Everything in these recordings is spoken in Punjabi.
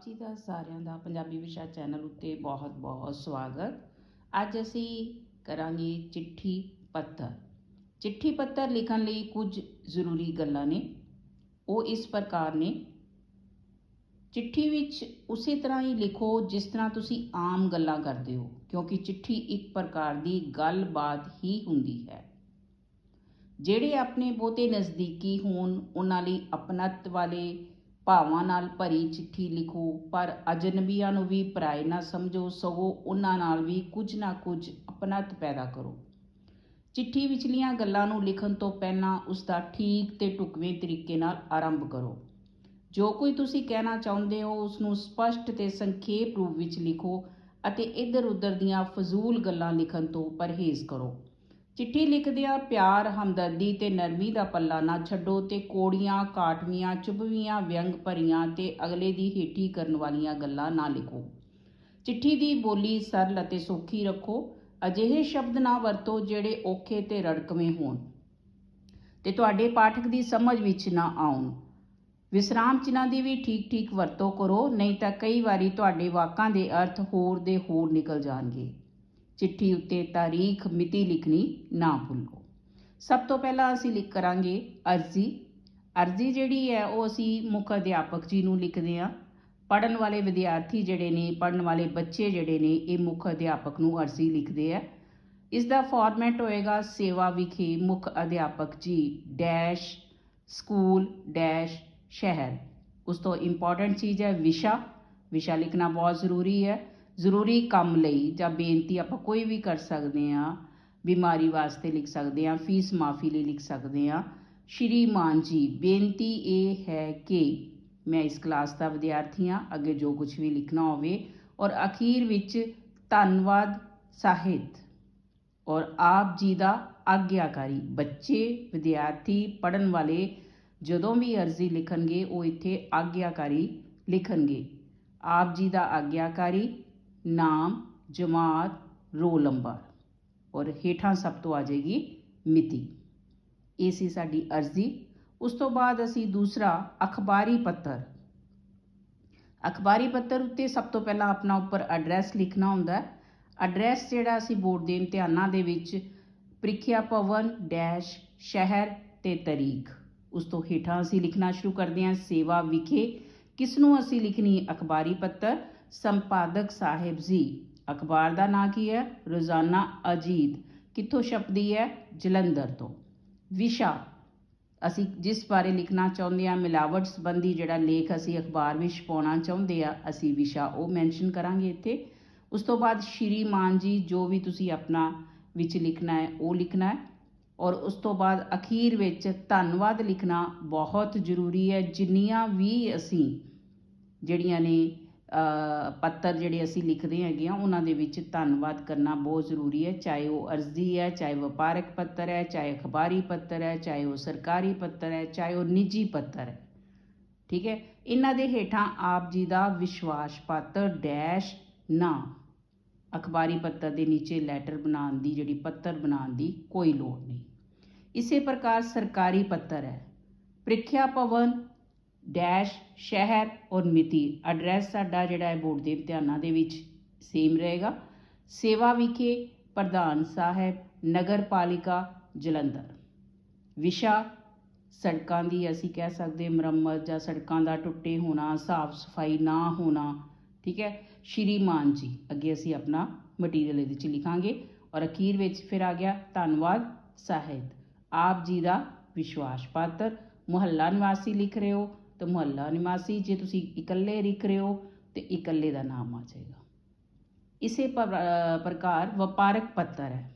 ਆਪ ਜੀ ਦਾ ਸਾਰਿਆਂ ਦਾ ਪੰਜਾਬੀ ਵਿਸ਼ਾ ਚੈਨਲ ਉੱਤੇ ਬਹੁਤ-ਬਹੁਤ ਸਵਾਗਤ। ਅੱਜ ਅਸੀਂ ਕਰਾਂਗੇ ਚਿੱਠੀ ਪੱਤਰ। ਚਿੱਠੀ ਪੱਤਰ ਲਿਖਣ ਲਈ ਕੁਝ ਜ਼ਰੂਰੀ ਗੱਲਾਂ ਨੇ। ਉਹ ਇਸ ਪ੍ਰਕਾਰ ਨੇ। ਚਿੱਠੀ ਵਿੱਚ ਉਸੇ ਤਰ੍ਹਾਂ ਹੀ ਲਿਖੋ ਜਿਸ ਤਰ੍ਹਾਂ ਤੁਸੀਂ ਆਮ ਗੱਲਾਂ ਕਰਦੇ ਹੋ, ਕਿਉਂਕਿ ਚਿੱਠੀ ਇੱਕ ਪ੍ਰਕਾਰ ਦੀ ਗੱਲਬਾਤ ਹੀ ਹੁੰਦੀ ਹੈ। ਜਿਹੜੇ ਆਪਣੇ ਬਹੁਤੇ ਨਜ਼ਦੀਕੀ ਹੋਣ, ਉਹਨਾਂ ਲਈ ਅਪਣੱਤ ਵਾਲੇ ਭਾਵਾਂ ਨਾਲ ਭਰੀ ਚਿੱਠੀ ਲਿਖੋ, ਪਰ ਅਜਨਬੀਆਂ ਨੂੰ ਵੀ ਪਰਾਏ ਨਾ ਸਮਝੋ, ਸਗੋਂ ਉਹਨਾਂ ਨਾਲ ਵੀ ਕੁਝ ਨਾ ਕੁਝ ਅਪਣੱਤ ਪੈਦਾ ਕਰੋ। ਚਿੱਠੀ ਵਿਚਲੀਆਂ ਗੱਲਾਂ ਨੂੰ ਲਿਖਣ ਤੋਂ ਪਹਿਲਾਂ ਉਸ ਦਾ ਠੀਕ ਤੇ ਢੁਕਵੇਂ ਤਰੀਕੇ ਨਾਲ ਆਰੰਭ ਕਰੋ। ਜੋ ਕੋਈ ਤੁਸੀਂ ਕਹਿਣਾ ਚਾਹੁੰਦੇ ਹੋ ਉਸ ਨੂੰ ਸਪਸ਼ਟ ਤੇ ਸੰਖੇਪ ਰੂਪ ਵਿੱਚ ਲਿਖੋ ਅਤੇ ਇੱਧਰ-ਉੱਧਰ ਦੀਆਂ ਫਜ਼ੂਲ ਗੱਲਾਂ ਲਿਖਣ ਤੋਂ ਪਰਹੇਜ਼ ਕਰੋ। ਚਿੱਠੀ ਲਿਖਦਿਆਂ ਪਿਆਰ, ਹਮਦਰਦੀ ਤੇ ਨਰਮੀ ਦਾ ਪੱਲਾ ਨਾ ਛੱਡੋ ਤੇ ਕੋੜੀਆਂ ਕਾਟਵੀਆਂ ਚੁਭਵੀਆਂ, ਵਿਅੰਗ ਭਰੀਆਂ ਤੇ ਅਗਲੇ ਦੀ ਹੇਠੀ ਕਰਨ ਵਾਲੀਆਂ ਗੱਲਾਂ ਨਾ ਲਿਖੋ। ਚਿੱਠੀ ਦੀ ਬੋਲੀ ਸਰਲ ਅਤੇ ਸੌਖੀ ਰੱਖੋ, ਅਜਿਹੇ ਸ਼ਬਦ ਨਾ ਵਰਤੋ ਜਿਹੜੇ ਔਖੇ ਤੇ ਰੜਕਵੇਂ ਹੋਣ। ਤੇ ਤੁਹਾਡੇ ਪਾਠਕ ਦੀ ਸਮਝ ਵਿੱਚ ਨਾ ਆਉਣ। ਵਿਸਰਾਮ ਚਿੰਨ੍ਹਾਂ ਦੀ ਵੀ ਠੀਕ-ਠੀਕ ਵਰਤੋਂ ਕਰੋ, ਨਹੀਂ ਤਾਂ ਕਈ ਵਾਰੀ ਤੁਹਾਡੇ ਵਾਕਾਂ ਦੇ ਅਰਥ ਹੋਰ ਦੇ ਹੋਰ ਨਿਕਲ ਜਾਣਗੇ। ਚਿੱਠੀ ਉੱਤੇ ਤਾਰੀਖ, ਮਿਤੀ ਲਿਖਣੀ ਨਾ ਭੁੱਲੋ। ਸਭ ਤੋਂ ਪਹਿਲਾਂ ਅਸੀਂ ਲਿਖ ਕਰਾਂਗੇ ਅਰਜ਼ੀ। ਅਰਜ਼ੀ ਜਿਹੜੀ ਹੈ ਉਹ ਅਸੀਂ ਮੁੱਖ ਅਧਿਆਪਕ ਜੀ ਨੂੰ ਲਿਖਦੇ ਹਾਂ। ਪੜਨ ਵਾਲੇ ਵਿਦਿਆਰਥੀ ਜਿਹੜੇ ਨੇ ਪੜਨ ਵਾਲੇ ਬੱਚੇ ਜਿਹੜੇ ਨੇ, ਇਹ ਮੁੱਖ ਅਧਿਆਪਕ ਨੂੰ ਅਰਜ਼ੀ ਲਿਖਦੇ ਆ ਇਸ ਦਾ ਫਾਰਮੈਟ ਹੋਏਗਾ ਸੇਵਾ ਵਿਖੇ ਮੁੱਖ ਅਧਿਆਪਕ ਜੀ ਡੈਸ਼ ਸਕੂਲ ਡੈਸ਼ ਸ਼ਹਿਰ। ਉਸ ਤੋਂ ਇੰਪੋਰਟੈਂਟ ਚੀਜ਼ ਹੈ ਵਿਸ਼ਾ। ਵਿਸ਼ਾ ਲਿਖਣਾ ਬਹੁਤ ਜ਼ਰੂਰੀ ਹੈ। ਜ਼ਰੂਰੀ ਕੰਮ ਲਈ ਜਾਂ ਬੇਨਤੀ ਆਪਾਂ ਕੋਈ ਵੀ ਕਰ ਸਕਦੇ ਹਾਂ, ਬਿਮਾਰੀ ਵਾਸਤੇ ਲਿਖ ਸਕਦੇ ਹਾਂ, ਫੀਸ ਮਾਫੀ ਲਈ ਲਿਖ ਸਕਦੇ ਹਾਂ। ਸ਼੍ਰੀਮਾਨ ਜੀ, ਬੇਨਤੀ ਇਹ ਹੈ ਕਿ ਮੈਂ ਇਸ ਕਲਾਸ ਦਾ ਵਿਦਿਆਰਥੀ ਹਾਂ, ਅੱਗੇ ਜੋ ਕੁਝ ਵੀ ਲਿਖਣਾ ਹੋਵੇ ਔਰ ਅਖੀਰ ਵਿੱਚ ਧੰਨਵਾਦ ਸਾਹਿਤ ਔਰ ਆਪ ਜੀ ਦਾ ਆਗਿਆਕਾਰੀ। ਬੱਚੇ, ਵਿਦਿਆਰਥੀ ਪੜਨ ਵਾਲੇ ਜਦੋਂ ਵੀ ਅਰਜ਼ੀ ਲਿਖਣਗੇ, ਉਹ ਇੱਥੇ ਆਗਿਆਕਾਰੀ ਲਿਖਣਗੇ। ਆਪ ਜੀ ਦਾ ਆਗਿਆਕਾਰੀ ਨਾਮ, ਜਮਾਤ, ਰੋਲ ਨੰਬਰ। ਔਰ ਹੇਠਾਂ ਸਭ ਤੋਂ ਆ ਜਾਏਗੀ ਮਿਤੀ। ਇਹ ਸੀ ਸਾਡੀ ਅਰਜ਼ੀ। ਉਸ ਤੋਂ ਬਾਅਦ ਅਸੀਂ ਦੂਸਰਾ ਅਖਬਾਰੀ ਪੱਤਰ। ਅਖਬਾਰੀ ਪੱਤਰ ਉੱਤੇ ਸਭ ਤੋਂ ਪਹਿਲਾਂ ਆਪਣਾ ਉੱਪਰ ਐਡਰੈਸ ਲਿਖਣਾ ਹੁੰਦਾ ਹੈ। ਐਡਰੈਸ ਜਿਹੜਾ ਅਸੀਂ ਬੋਰਡ ਦੇ ਇਮਤਿਹਾਨਾਂ ਦੇ ਵਿੱਚ ਪ੍ਰੀਖਿਆ ਭਵਨ ਡੈਸ਼ ਸ਼ਹਿਰ ਤੇ ਤਰੀਕ। ਉਸ ਤੋਂ ਹੇਠਾਂ ਅਸੀਂ ਲਿਖਣਾ ਸ਼ੁਰੂ ਕਰਦੇ ਹਾਂ ਸੇਵਾ ਵਿਖੇ। ਕਿਸ ਨੂੰ ਅਸੀਂ ਲਿਖਣੀ ਅਖਬਾਰੀ ਪੱਤਰ। ਸੰਪਾਦਕ ਸਾਹਿਬ ਜੀ। ਅਖਬਾਰ ਦਾ ਨਾਂ ਕੀ ਹੈ? ਰੋਜ਼ਾਨਾ ਅਜੀਤ। ਕਿੱਥੋਂ ਛਪਦੀ ਹੈ? ਜਲੰਧਰ ਤੋਂ। ਵਿਸ਼ਾ। ਅਸੀਂ ਜਿਸ ਬਾਰੇ ਲਿਖਣਾ ਚਾਹੁੰਦੇ ਹਾਂ, ਮਿਲਾਵਟ ਸੰਬੰਧੀ ਜਿਹੜਾ ਲੇਖ ਅਸੀਂ ਅਖਬਾਰ ਵਿੱਚ ਪਾਉਣਾ ਚਾਹੁੰਦੇ ਆ ਅਸੀਂ ਵਿਸ਼ਾ ਉਹ ਮੈਂਸ਼ਨ ਕਰਾਂਗੇ ਇੱਥੇ। ਉਸ ਤੋਂ ਬਾਅਦ ਸ਼੍ਰੀਮਾਨ ਜੀ, ਜੋ ਵੀ ਤੁਸੀਂ ਆਪਣਾ ਵਿੱਚ ਲਿਖਣਾ ਹੈ, ਉਹ ਲਿਖਣਾ ਹੈ। ਔਰ ਉਸ ਤੋਂ ਬਾਅਦ ਅਖੀਰ ਵਿੱਚ ਧੰਨਵਾਦ ਲਿਖਣਾ ਬਹੁਤ ਜ਼ਰੂਰੀ ਹੈ। ਜਿੰਨੀਆਂ ਵੀ ਅਸੀਂ ਜਿਹੜੀਆਂ ਨੇ ਪੱਤਰ ਜਿਹੜੇ ਅਸੀਂ ਲਿਖਦੇ ਹੈਗੇ ਆ, ਉਹਨਾਂ ਦੇ ਵਿੱਚ ਧੰਨਵਾਦ ਕਰਨਾ ਬਹੁਤ ਜ਼ਰੂਰੀ ਹੈ। ਚਾਹੇ ਉਹ ਅਰਜ਼ੀ ਹੈ, ਚਾਹੇ ਵਪਾਰਕ ਪੱਤਰ ਹੈ, ਚਾਹੇ ਅਖਬਾਰੀ ਪੱਤਰ ਹੈ, ਚਾਹੇ ਉਹ ਸਰਕਾਰੀ ਪੱਤਰ ਹੈ, ਚਾਹੇ ਉਹ ਨਿੱਜੀ ਪੱਤਰ ਹੈ। ਠੀਕ ਹੈ? ਇਹਨਾਂ ਦੇ ਹੇਠਾਂ ਆਪ ਜੀ ਦਾ ਵਿਸ਼ਵਾਸ ਪਾਤਰ ਡੈਸ਼ ਨਾ। ਅਖਬਾਰੀ ਪੱਤਰ ਦੇ ਨੀਚੇ ਲੈਟਰ ਬਣਾਉਣ ਦੀ, ਜਿਹੜੀ ਪੱਤਰ ਬਣਾਉਣ ਦੀ ਕੋਈ ਲੋੜ ਨਹੀਂ। ਇਸੇ ਪ੍ਰਕਾਰ ਸਰਕਾਰੀ ਪੱਤਰ ਹੈ। ਪ੍ਰੀਖਿਆ ਭਵਨ ਡੈਸ਼ ਸ਼ਹਿਰ ਔਰ ਮਿਤੀ। ਐਡਰੈਸ ਸਾਡਾ ਜਿਹੜਾ ਹੈ ਬੋਰਡ ਦੇ ਧਿਆਨਾਂ ਦੇ ਵਿੱਚ ਸੇਮ ਰਹੇਗਾ। ਸੇਵਾ ਵਿਖੇ ਪ੍ਰਧਾਨ ਸਾਹਿਬ ਨਗਰ ਪਾਲਿਕਾ ਜਲੰਧਰ। ਵਿਸ਼ਾ ਸੜਕਾਂ ਦੀ ਅਸੀਂ ਕਹਿ ਸਕਦੇ ਮੁਰੰਮਤ ਜਾਂ ਸੜਕਾਂ ਦਾ ਟੁੱਟੇ ਹੋਣਾ, ਸਾਫ਼ ਸਫ਼ਾਈ ਨਾ ਹੋਣਾ, ਠੀਕ ਹੈ? ਸ਼੍ਰੀਮਾਨ ਜੀ, ਅੱਗੇ ਅਸੀਂ ਆਪਣਾ ਮਟੀਰੀਅਲ ਇਹਦੇ ਵਿੱਚ ਲਿਖਾਂਗੇ ਔਰ ਅਖੀਰ ਵਿੱਚ ਫਿਰ ਆ ਗਿਆ ਧੰਨਵਾਦ ਸਾਹਿਤ ਆਪ ਜੀ ਦਾ ਵਿਸ਼ਵਾਸ ਪਾਤਰ, ਮੁਹੱਲਾ ਨਿਵਾਸੀ ਲਿਖ ਰਹੇ ਹੋ। ਤਾਂ ਮੁਹੱਲਾ ਨਿਵਾਸੀ, ਜੇ ਤੁਸੀਂ ਇਕੱਲੇ ਲਿਖ ਰਹੇ ਹੋ, ਤੇ ਇਕੱਲੇ ਦਾ ਨਾਮ ਆ ਜਾਏਗਾ। ਇਸੇ ਪ੍ਰਕਾਰ ਵਪਾਰਕ ਪੱਤਰ ਹੈ।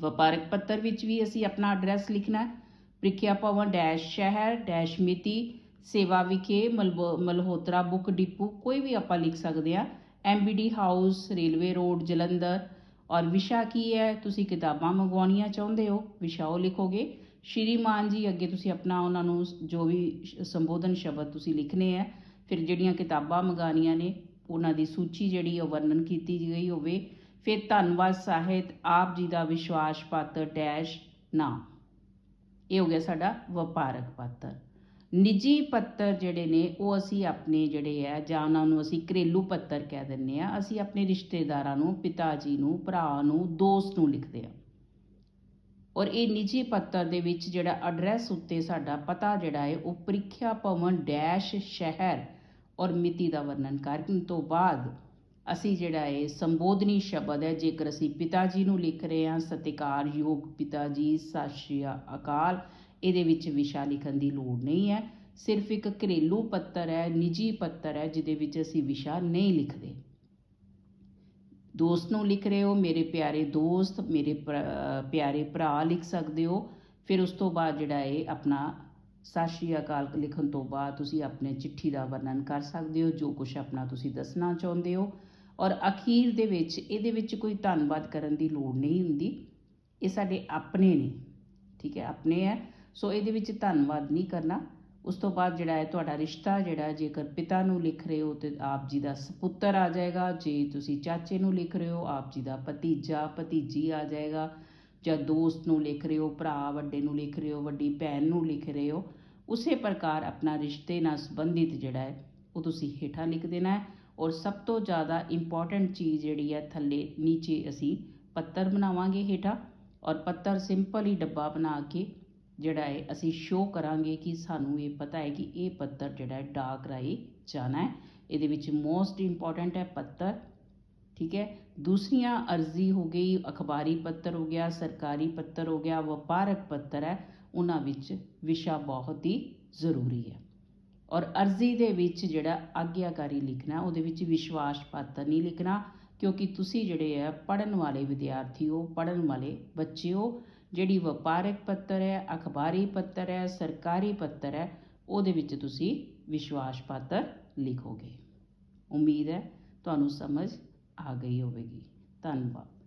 ਵਪਾਰਕ ਪੱਤਰ ਵਿੱਚ ਵੀ ਅਸੀਂ ਆਪਣਾ ਐਡਰੈਸ ਲਿਖਣਾ ਹੈ। ਪ੍ਰੀਖਿਆ ਭਵਨ ਡੈਸ਼ ਸ਼ਹਿਰ ਡੈਸ਼ ਮਿਤੀ, ਸੇਵਾ ਵਿਖੇ ਮਲਹੋਤਰਾ ਬੁੱਕ ਡਿਪੂ, ਕੋਈ ਵੀ ਆਪਾਂ ਲਿਖ ਸਕਦੇ ਆ MBD house railway road Jalandhar. ਔਰ ਵਿਸ਼ਾ ਕੀ ਹੈ? ਤੁਸੀਂ ਕਿਤਾਬਾਂ ਮੰਗਵਾਉਣੀਆਂ ਚਾਹੁੰਦੇ ਹੋ, ਵਿਸ਼ਾ ਉਹ ਲਿਖੋਗੇ। ਸ਼੍ਰੀ ਮਾਨ ਜੀ ਅੱਗੇ ਤੁਸੀਂ ਆਪਣਾ ਉਹਨਾਂ ਨੂੰ ਜੋ ਵੀ ਸੰਬੋਧਨ ਸ਼ਬਦ ਤੁਸੀਂ ਲਿਖਨੇ ਆ ਫਿਰ ਜਿਹੜੀਆਂ ਕਿਤਾਬਾਂ ਮੰਗਾਣੀਆਂ ਨੇ, ਉਹਨਾਂ ਦੀ ਸੂਚੀ ਜਿਹੜੀ ਉਹ ਵਰਣਨ ਕੀਤੀ ਗਈ ਹੋਵੇ। ਫਿਰ ਧੰਨਵਾਦ ਸਾਹਿਤ, ਆਪ ਜੀ ਦਾ ਵਿਸ਼ਵਾਸ ਪਾਤਰ ਡੈਸ਼ ਨਾਮ। ਇਹ ਹੋ ਗਿਆ ਸਾਡਾ ਵਪਾਰਕ ਪਾਤਰ। ਨਿੱਜੀ ਪੱਤਰ ਜਿਹੜੇ ਨੇ, ਉਹ ਅਸੀਂ ਆਪਣੇ ਜਿਹੜੇ ਆ ਜਾਂ ਉਹਨਾਂ ਨੂੰ ਅਸੀਂ ਘਰੇਲੂ ਪੱਤਰ ਕਹਿ ਦਿੰਦੇ ਆ, ਅਸੀਂ ਆਪਣੇ ਰਿਸ਼ਤੇਦਾਰਾਂ ਨੂੰ, ਪਿਤਾ ਜੀ ਨੂੰ, ਭਰਾ ਨੂੰ, ਦੋਸਤ ਨੂੰ ਲਿਖਦੇ ਆ। ਔਰ ਇਹ ਨਿੱਜੀ ਪੱਤਰ ਦੇ ਵਿੱਚ ਜਿਹੜਾ ਐਡਰੈਸ ਉੱਤੇ ਸਾਡਾ ਪਤਾ ਜਿਹੜਾ ਹੈ, ਉਹ ਪ੍ਰੀਖਿਆ ਭਵਨ ਡੈਸ਼ ਸ਼ਹਿਰ ਔਰ ਮਿਤੀ ਦਾ ਵਰਣਨ ਕਰਨ ਤੋਂ ਬਾਅਦ ਅਸੀਂ ਜਿਹੜਾ ਹੈ ਸੰਬੋਧਨੀ ਸ਼ਬਦ ਹੈ, ਜੇਕਰ ਅਸੀਂ ਪਿਤਾ ਜੀ ਨੂੰ ਲਿਖ ਰਹੇ ਹਾਂ ਸਤਿਕਾਰਯੋਗ ਪਿਤਾ ਜੀ ਸਤਿ ਸ਼੍ਰੀ ਅਕਾਲ, ਇਹਦੇ ਵਿੱਚ ਵਿਸ਼ਾ ਲਿਖਣ ਦੀ ਲੋੜ ਨਹੀਂ ਹੈ। ਸਿਰਫ ਇੱਕ ਘਰੇਲੂ ਪੱਤਰ ਹੈ, ਨਿੱਜੀ ਪੱਤਰ ਹੈ, ਜਿਹਦੇ ਵਿੱਚ ਅਸੀਂ ਵਿਸ਼ਾ ਨਹੀਂ ਲਿਖਦੇ। ਦੋਸਤ ਨੂੰ ਲਿਖ ਰਹੇ ਹੋ, ਮੇਰੇ ਪਿਆਰੇ ਦੋਸਤ, ਮੇਰੇ ਭਰਾ- ਪਿਆਰੇ ਭਰਾ ਲਿਖ ਸਕਦੇ ਹੋ। ਫਿਰ ਉਸ ਤੋਂ ਬਾਅਦ ਜਿਹੜਾ ਹੈ ਆਪਣਾ ਸਤਿ ਸ਼੍ਰੀ ਅਕਾਲ ਲਿਖਣ ਤੋਂ ਬਾਅਦ ਤੁਸੀਂ ਆਪਣੇ ਚਿੱਠੀ ਦਾ ਵਰਣਨ ਕਰ ਸਕਦੇ ਹੋ, ਜੋ ਕੁਝ ਆਪਣਾ ਤੁਸੀਂ ਦੱਸਣਾ ਚਾਹੁੰਦੇ ਹੋ। ਔਰ ਅਖੀਰ ਦੇ ਵਿੱਚ, ਇਹਦੇ ਵਿੱਚ ਕੋਈ ਧੰਨਵਾਦ ਕਰਨ ਦੀ ਲੋੜ ਨਹੀਂ ਹੁੰਦੀ। ਇਹ ਸਾਡੇ ਆਪਣੇ ਨੇ, ਠੀਕ ਹੈ, ਆਪਣੇ ਹੈ। ਸੋ ਇਹਦੇ ਵਿੱਚ ਧੰਨਵਾਦ ਨਹੀਂ ਕਰਨਾ। ਉਸ ਤੋਂ ਬਾਅਦ ਜਿਹੜਾ ਹੈ ਤੁਹਾਡਾ ਰਿਸ਼ਤਾ, ਜਿਹੜਾ ਜੇਕਰ ਪਿਤਾ ਨੂੰ ਲਿਖ ਰਹੇ ਹੋ ਤੇ ਆਪ ਜੀ ਦਾ ਸਪੁੱਤਰ ਆ ਜਾਏਗਾ। ਜੇ ਤੁਸੀਂ ਚਾਚੇ ਨੂੰ ਲਿਖ ਰਹੇ ਹੋ, ਆਪ ਜੀ ਦਾ ਭਤੀਜਾ, ਭਤੀਜੀ ਆ ਜਾਏਗਾ। ਜਾਂ ਦੋਸਤ ਨੂੰ ਲਿਖ ਰਹੇ ਹੋ, ਭਰਾ ਵੱਡੇ ਨੂੰ ਲਿਖ ਰਹੇ ਹੋ, ਵੱਡੀ ਭੈਣ ਨੂੰ ਲਿਖ ਰਹੇ ਹੋ, ਉਸੇ ਪ੍ਰਕਾਰ ਆਪਣਾ ਰਿਸ਼ਤੇ ਨਾਲ ਸੰਬੰਧਿਤ ਜਿਹੜਾ ਹੈ, ਉਹ ਤੁਸੀਂ ਹੇਠਾਂ ਲਿਖ ਦੇਣਾ ਹੈ। ਔਰ ਸਭ ਤੋਂ ਜ਼ਿਆਦਾ ਇੰਪੋਰਟੈਂਟ ਚੀਜ਼ ਜਿਹੜੀ ਹੈ, ਥੱਲੇ ਨੀਚੇ ਅਸੀਂ ਪੱਤਰ ਬਣਾਵਾਂਗੇ ਹੇਠਾਂ। ਔਰ ਪੱਤਰ ਸਿੰਪਲ ਹੀ ਡੱਬਾ ਬਣਾ ਕੇ ਜਿਹੜਾ ਹੈ, ਅਸੀਂ ਸ਼ੋਅ ਕਰਾਂਗੇ ਕਿ ਸਾਨੂੰ ਇਹ ਪਤਾ ਹੈ ਕਿ ਇਹ ਪੱਤਰ ਜਿਹੜਾ ਹੈ, ਡਾਕ ਰਾਹੀਂ ਜਾਣਾ ਹੈ। ਇਹਦੇ ਵਿੱਚ ਮੋਸਟ ਇੰਪੋਰਟੈਂਟ ਹੈ ਪੱਤਰ, ਠੀਕ ਹੈ। ਦੂਸਰੀਆਂ ਅਰਜ਼ੀ ਹੋ ਗਈ, ਅਖਬਾਰੀ ਪੱਤਰ ਹੋ ਗਿਆ, ਸਰਕਾਰੀ ਪੱਤਰ ਹੋ ਗਿਆ, ਵਪਾਰਕ ਪੱਤਰ ਹੈ, ਉਹਨਾਂ ਵਿੱਚ ਵਿਸ਼ਾ ਬਹੁਤ ਹੀ ਜ਼ਰੂਰੀ ਹੈ। ਔਰ ਅਰਜ਼ੀ ਦੇ ਵਿੱਚ ਜਿਹੜਾ ਆਗਿਆਕਾਰੀ ਲਿਖਣਾ, ਉਹਦੇ ਵਿੱਚ ਵਿਸ਼ਵਾਸ ਪਾਤਰ ਨਹੀਂ ਲਿਖਣਾ, ਕਿਉਂਕਿ ਤੁਸੀਂ ਜਿਹੜੇ ਆ ਪੜਨ ਵਾਲੇ ਵਿਦਿਆਰਥੀ ਹੋ ਪੜਨ ਵਾਲੇ ਬੱਚੇ ਹੋ ਜਿਹੜੀ ਵਪਾਰਕ ਪੱਤਰ ਹੈ, ਅਖਬਾਰੀ ਪੱਤਰ ਹੈ, ਸਰਕਾਰੀ ਪੱਤਰ ਹੈ, ਉਹਦੇ ਵਿੱਚ ਤੁਸੀਂ ਵਿਸ਼ਵਾਸ ਪਾਤਰ ਲਿਖੋਗੇ। ਉਮੀਦ ਹੈ ਤੁਹਾਨੂੰ ਸਮਝ ਆ ਗਈ ਹੋਵੇਗੀ। ਧੰਨਵਾਦ।